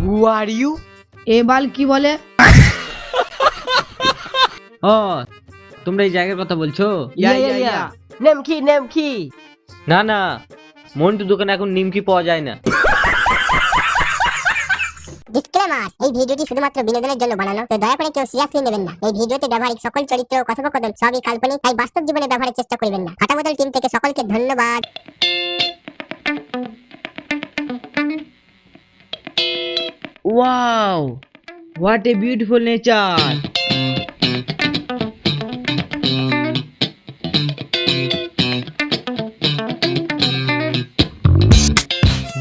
Who are U A বাল কি বলে? ও তোমরা এই জায়গার কথা বলছো? ইয়া ইয়া ইয়া নেম কি না না মন্টু দোকানে এখন নিমকি পাওয়া যায় না। ডিসক্লেমার এই ভিডিওটি শুধুমাত্র বিনোদনের জন্য বানানো তো দয়া করে কেউ সিরিয়াসলি নেবেন না। এই ভিডিওতে ব্যবহারিক সকল চরিত্র ও কথোপকথন সবই কাল্পনিক তাই বাস্তব জীবনে ব্যবহারের চেষ্টা করবেন না। ফাটা বোতল টিম থেকে সকলকে ধন্যবাদ। Wow what a beautiful nature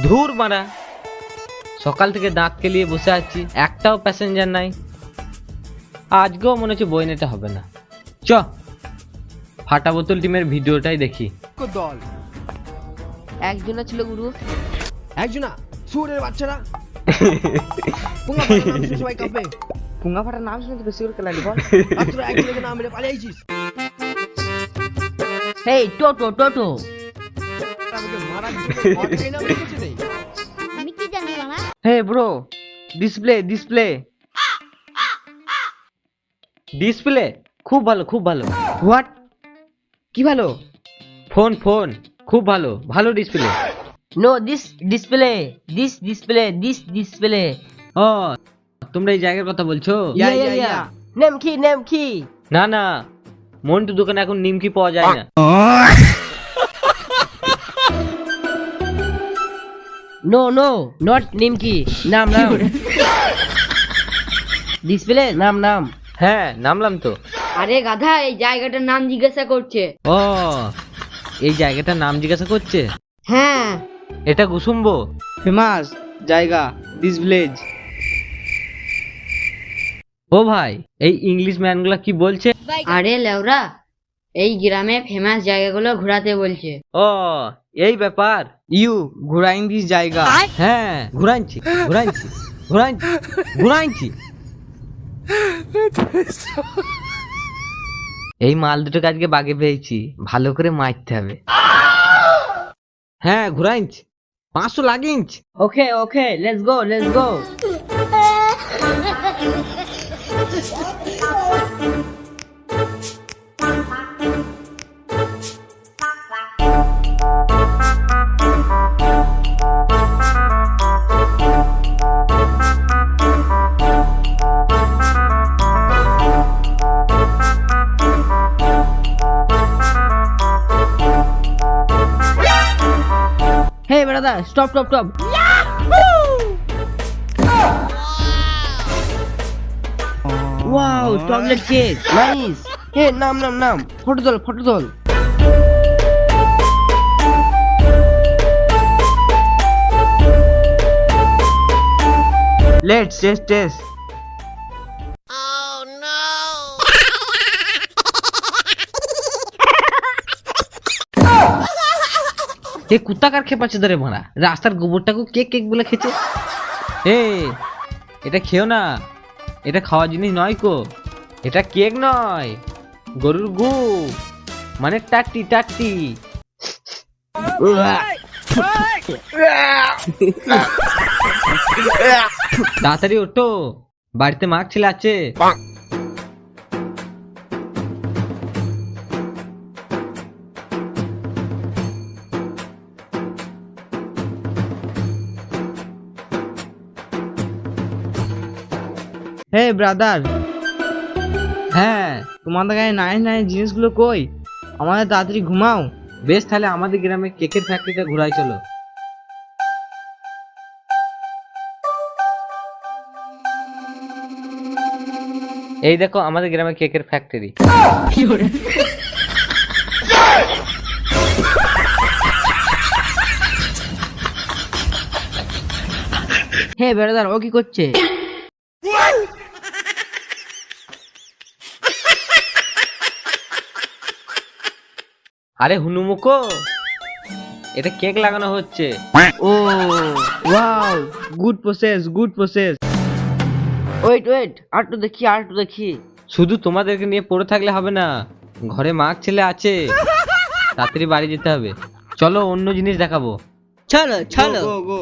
ধুর মারা। সকাল থেকে দাঁত কেলিয়ে বসে আছি একটাও প্যাসেঞ্জার নাই। আজকেও মনে হচ্ছে বইনেটা হবে না। চ ফাটা বোতল টিমের ভিডিওটাই দেখি। দল একজনা ছিল গুরু। একজনা? সুরের বাচ্চারা? পুঙ্গা ফাটার নাম শুনে সবাই কাঁপে পুঙ্গা ফাটার নাম শুনে তো বেশি কেলালি বল আর তোরা একজনকে নাম মেরে পালিয়েছিস হেই টোটো টোটো আমাকে মারার জন্য নাম লিখেছে রে। আমি কি জানি মামা hey bro display display display খুব ভালো খুব ভালো হোয়াট কি ভালো ফোন ফোন খুব ভালো ভালো display no this display this display this display ও তোমরা এই জায়গার কথা বলছো? ইয়া ইয়া ইয়া নেম কি নেম কি না না মন্টু দোকানে এখন নিমকি পাওয়া যায় না। নো নো নট নিমকি নাম নাম ডিসপ্লে নাম নাম হ্যাঁ নামলাম তো। আরে গাধা এই জায়গাটার নাম জিজ্ঞাসা করছে। ও এই জায়গাটার নাম জিজ্ঞাসা করছে? হ্যাঁ। এটা কুসুম্ব। ফেমাস জায়গা দিস ভিলেজ ও ভাই এই ইংলিশ ম্যানগুলা কি বলছে? আরে লেওরা এই গ্রামে ফেমাস জায়গাগুলো ঘোরাতে বলছে। ও এই ব্যাপার। ইউ ঘুরাইন দিস জায়গা। হ্যাঁ ঘুরাইছি ঘুরাইছি ঘুরাইছি ঘুরাইছি এই মাল দুটোকে আজকে বাগে পেয়েছি ভালো করে মারতে হবে। হ্যাঁ ঘুরাইছি পাঁচশো লাগিঞ্চ okay okay let's go let's go Hey stop stop, stop, stop. Wow, chocolate cake, nice. Hey, নাম নাম নাম ফটো তোল ফটো তোল Let's test test. এ কুত্তাকার খেপাচ্ছে ধরে মারা। রাস্তার গোবরটাকে কেক কেক বলে খেছে এ এটা খেও না। এটা খাওয়ার জিনিস নয় কো। এটা কেক নয়। গরুর গু। মানে টাট্টি টাট্টি তাড়াতাড়ি ওঠো। বাড়িতে মাগ ছেলে আছে। হে ব্রাদার হ্যাঁ তোমাদের গায়ে নাইন নাইন জিনিসগুলো কই? আমাদের তাড়াতাড়ি ঘুমাও। বেশ তাহলে আমাদের গ্রামে কেকের ফ্যাক্টরিটা ঘুরাই চলো। এই দেখো আমাদের গ্রামে কেকের ফ্যাক্টরি হে ব্রাদার ও কি করছে? আরে হুনুমুকো এটা কেক লাগানো হচ্ছে। ও wow good process good process. Wait wait আর একটু দেখি আর একটু দেখি। শুধু তোমাদেরকে নিয়ে পড়ে থাকলে হবে না ঘরে মাগ ছেলে আছে। তাড়াতাড়ি বাড়ি যেতে হবে। চলো অন্য জিনিস দেখাবো। চলো চলো। গো গো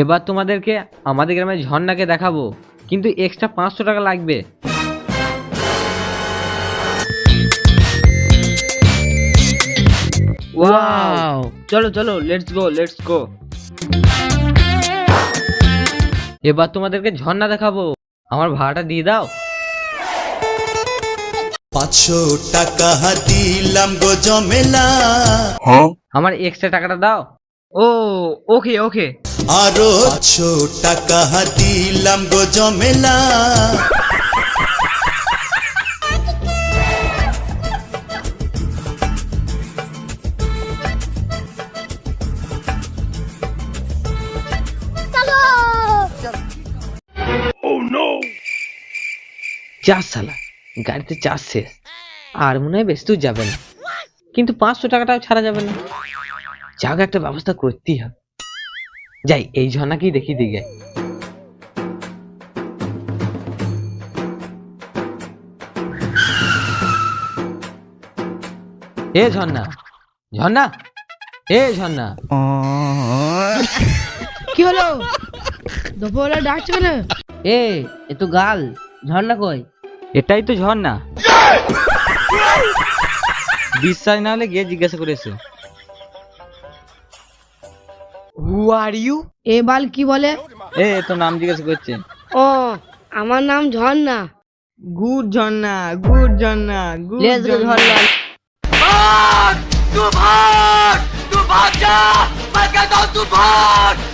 এবার তোমাদেরকে আমাদের গ্রামের ঝর্ণাকে দেখাবো। কিন্তু এক্সট্রা পাঁচশো টাকা লাগবে। ওয়াও চলো চলো লেটস গো লেটস গো এবার তোমাদেরকে ঝর্ণা দেখাবো। আমার ভাড়াটা দিয়ে দাও। পাঁচশো টাকা দিলাম গো জমেলা আমার এক্সট্রা টাকাটা দাও। ও ওকে ওকে আরও পাঁচশো টাকা দিলাম গো জমেলা চাষ সালা গাড়িতে চাষ শেষ। আর মনে হয় বেশি দূর যাবে না। কিন্তু পাঁচশো টাকাটাও ছাড়া যাবে না। যাক একটা ব্যবস্থা করতেই হবে। যাই এই ঝর্ণাকেই দেখি দিকে এ ঝর্ণা ঝর্ণা এ ঝর্ণা। কি হলো? দুপুরবেলা ডাকছে কেন? এ এ তো গাল ঝর্ণা কই? এটাই তো ঝর্ণা। বিশ্বাস না হলে গিয়ে জিজ্ঞাসা করে এসো হু আর ইউ এ বাল কি বলে এ তো নাম জিজ্ঞাসা করছে ও আমার নাম Jharna good Jharna good Jharna good let's go Jharna तू भाग तू भाग जा मैं कहता हूँ तू भाग